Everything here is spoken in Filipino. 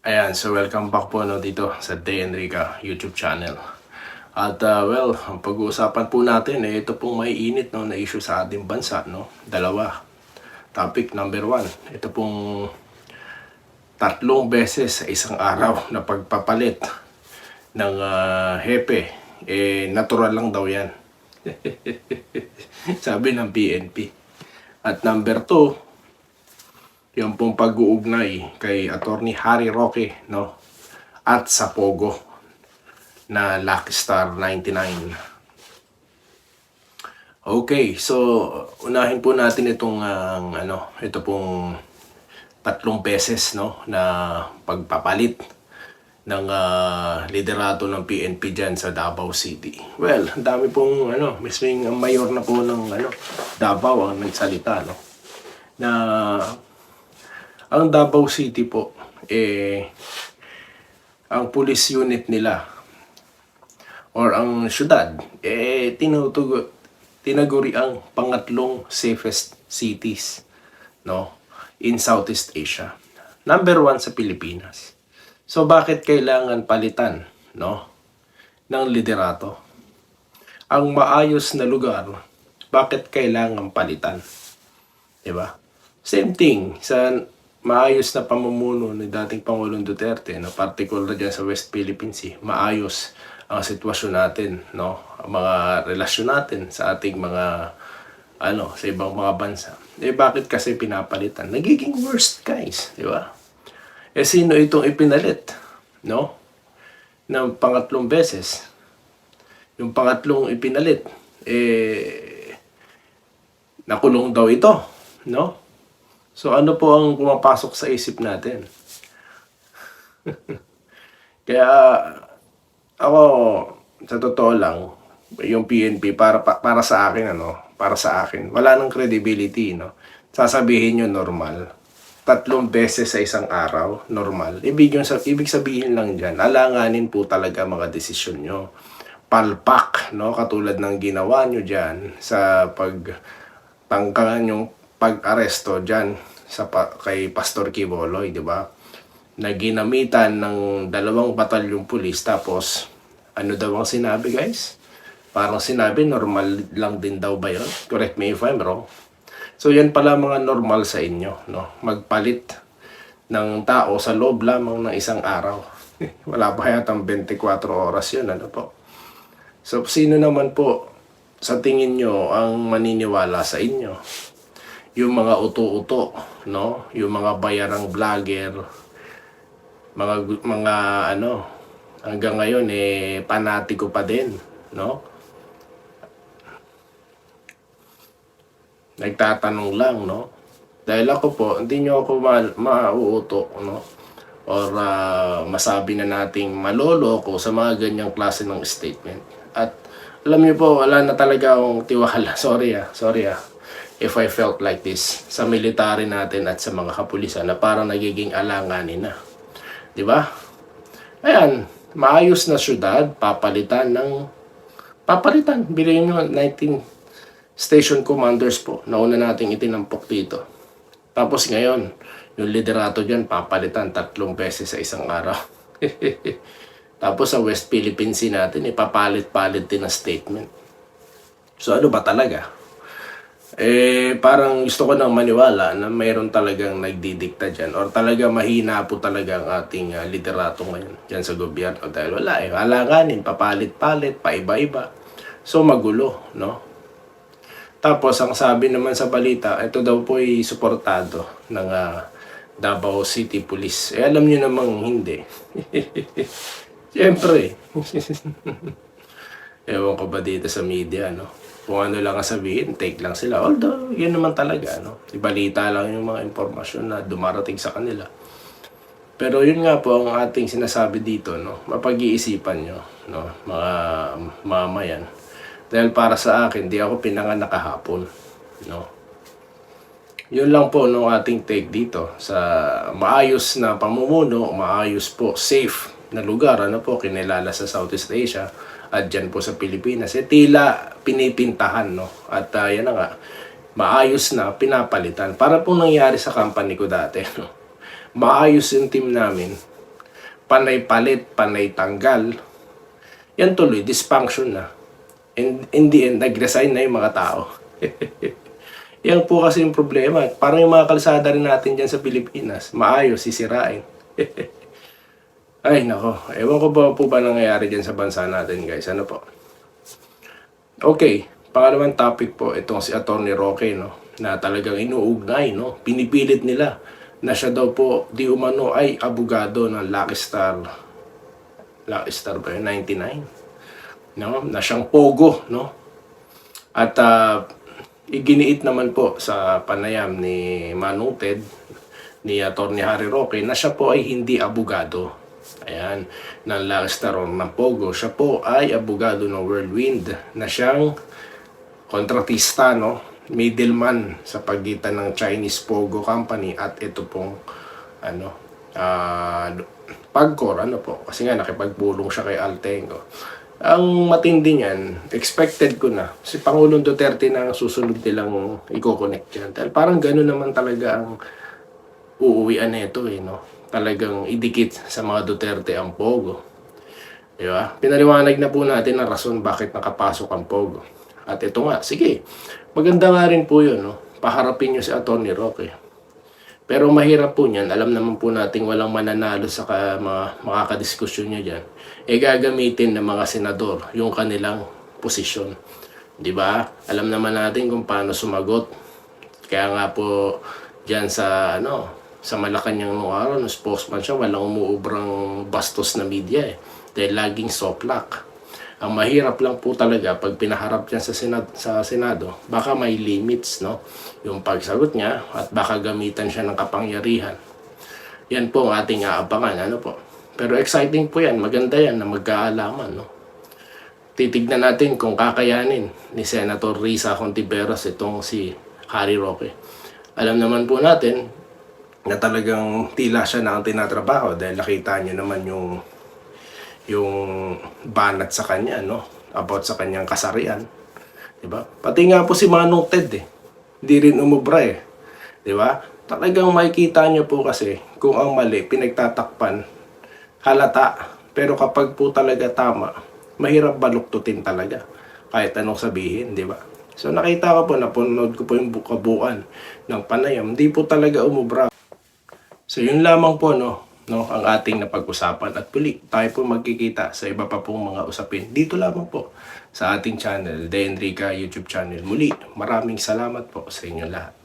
Ayan, so welcome back po no, dito sa Day Enrica YouTube channel. At uh, well, ang pag-uusapan po natin eh, ito pong may init no, na issue sa ating bansa. No? Dalawa. Topic number one. Ito pong tatlong beses sa isang araw na pagpapalit ng uh, hepe. Eh, natural lang daw yan. Sabi ng PNP. At number two, yung pong pag-uugnay kay Attorney Harry Roque, no? At sa Pogo na Lucky Star 99. Okay, so unahin po natin itong ang ano, ito pong tatlong beses no na pagpapalit ng ah, liderato ng PNP dyan sa Davao City. Well, ang dami pong ano, misming ang mayor na po ng ano, Davao ang nagsalita no na ang Davao City po, eh, ang police unit nila or ang syudad, eh, tinutugo, tinaguri ang pangatlong safest cities no, in Southeast Asia. Number one sa Pilipinas. So, bakit kailangan palitan no, ng liderato? Ang maayos na lugar, bakit kailangan palitan? Diba? Same thing sa maayos na pamumuno ni dating Pangulong Duterte, na particular dyan sa West Philippine Sea, maayos ang sitwasyon natin, no? Ang mga relasyon natin sa ating mga ano, sa ibang mga bansa. Eh bakit kasi pinapalitan? Nagiging worst guys, di ba? Eh sino itong ipinalit, no? Ng pangatlong beses. Yung pangatlong ipinalit, eh nakulong daw ito, no? So ano po ang pumapasok sa isip natin? Kaya ako sa totoo lang yung PNP para pa- para sa akin ano, para sa akin wala nang credibility no. Sasabihin nyo normal. Tatlong beses sa isang araw, normal. Ibig, yung, ibig sabihin lang dyan, alanganin po talaga mga desisyon nyo. Palpak, no? Katulad ng ginawa nyo dyan sa pagtangkangan yung pag-aresto dyan sa pa- kay Pastor Kiboloy, di ba? Na ginamitan ng dalawang batalyong pulis tapos ano daw ang sinabi guys? Parang sinabi normal lang din daw ba yun? Correct me if I'm wrong. So yan pala mga normal sa inyo, no? Magpalit ng tao sa loob lamang ng isang araw. Wala pa yatang 24 oras yun, ano po? So sino naman po sa tingin nyo ang maniniwala sa inyo? Yung mga uto-uto, no? Yung mga bayarang vlogger, mga mga ano, hanggang ngayon eh panatiko pa din, no? Nagtatanong lang, no? Dahil ako po, hindi nyo ako ma- mauuto, no? Or ah, masabi na nating malolo ko sa mga ganyang klase ng statement. At alam niyo po, wala na talaga akong tiwala. Sorry ah, sorry ah if I felt like this sa military natin at sa mga kapulisan na parang nagiging alanganin na. Di ba? Ayan, maayos na syudad, papalitan ng papalitan. Bilhin nyo 19 station commanders po. Nauna nating itinampok dito. Tapos ngayon, yung liderato dyan, papalitan tatlong beses sa isang araw. Tapos sa West Philippine Sea natin, ipapalit-palit din ang statement. So ano ba talaga? Eh, parang gusto ko nang maniwala na mayroon talagang nagdidikta dyan or talaga mahina po talaga ang ating uh, liderato ngayon dyan sa gobyerno dahil wala eh, alanganin, papalit-palit, paiba-iba. So magulo, no? Tapos ang sabi naman sa balita, ito daw po ay suportado ng ah, Davao City Police. Eh alam niyo namang hindi. Siyempre. Ewan ko ba dito sa media, no? Kung ano lang ang sabihin, take lang sila. Although, yun naman talaga, no? Ibalita lang yung mga impormasyon na dumarating sa kanila. Pero yun nga po ang ating sinasabi dito, no? Mapag-iisipan nyo, no? Mga mamayan. Dahil para sa akin, di ako pinanganak kahapon, no? Yun lang po no ating take dito sa maayos na pamumuno, maayos po, safe na lugar, ano po, kinilala sa Southeast Asia at dyan po sa Pilipinas. Eh, tila pinipintahan, no? At uh, yan na nga, maayos na pinapalitan. Para po nangyari sa company ko dati, no? Maayos yung team namin, panay palit, panay tanggal, yan tuloy, dysfunction na. And in the end, nag-resign na yung mga tao. yan po kasi yung problema. Parang yung mga kalsada rin natin dyan sa Pilipinas, maayos, sisirain. Ay, nako. Ewan ko ba po ba nangyayari dyan sa bansa natin, guys. Ano po? Okay. Pangalawang topic po, itong si Atty. Roque, no? Na talagang inuugnay, no? Pinipilit nila na siya daw po di umano ay abogado ng Lucky Star. Lucky Star ba yun? 99? No? Na siyang pogo, no? At ah, iginiit naman po sa panayam ni Manong Ted, ni Atty. Harry Roque, na siya po ay hindi abogado. Ayan, ng Lucky Star o ng Pogo. Siya po ay abogado ng Whirlwind na siyang kontratista, no? Middleman sa pagitan ng Chinese Pogo Company at ito pong ano, ah Pagcor, ano po, kasi nga nakipagpulong siya kay Altengo. Ang matindi niyan, expected ko na, si Pangulong Duterte na ang susunod nilang i-connect yan. Dahil parang gano'n naman talaga ang uuwian nito eh, no? Talagang idikit sa mga Duterte ang Pogo. Di ba? Pinaliwanag na po natin ang rason bakit nakapasok ang Pogo. At ito nga, sige, maganda nga rin po yun, no? Paharapin nyo si Atty. Roque. Pero mahirap po niyan, alam naman po nating walang mananalo sa ka, mga makakadiskusyon niya dyan. E gagamitin ng mga senador yung kanilang posisyon. Di ba? Alam naman natin kung paano sumagot. Kaya nga po dyan sa ano, sa Malacanang nung araw, nung spokesman siya, walang umuubrang bastos na media eh. Dahil laging soplak. Ang mahirap lang po talaga pag pinaharap niya sa Senado, sa Senado, baka may limits, no? Yung pagsagot niya at baka gamitan siya ng kapangyarihan. Yan po ang ating aabangan, ano po. Pero exciting po yan, maganda yan na magkaalaman, no? Titignan natin kung kakayanin ni Senator Risa Contiveros itong si Harry Roque. Alam naman po natin na talagang tila siya na ang tinatrabaho dahil nakita niyo naman yung yung banat sa kanya, no? About sa kanyang kasarian. Di ba? Pati nga po si Manong Ted, eh. Hindi rin umubra, eh. Di ba? Talagang makikita niyo po kasi kung ang mali, pinagtatakpan, halata. Pero kapag po talaga tama, mahirap baluktutin talaga. Kahit anong sabihin, di ba? So nakita ko po, napunod ko po yung bukabuan ng panayam. Hindi po talaga umubra. So yun lamang po no, no ang ating napag-usapan at puli tayo po magkikita sa iba pa pong mga usapin dito lamang po sa ating channel, The Enrica YouTube channel. Muli, maraming salamat po sa inyo lahat.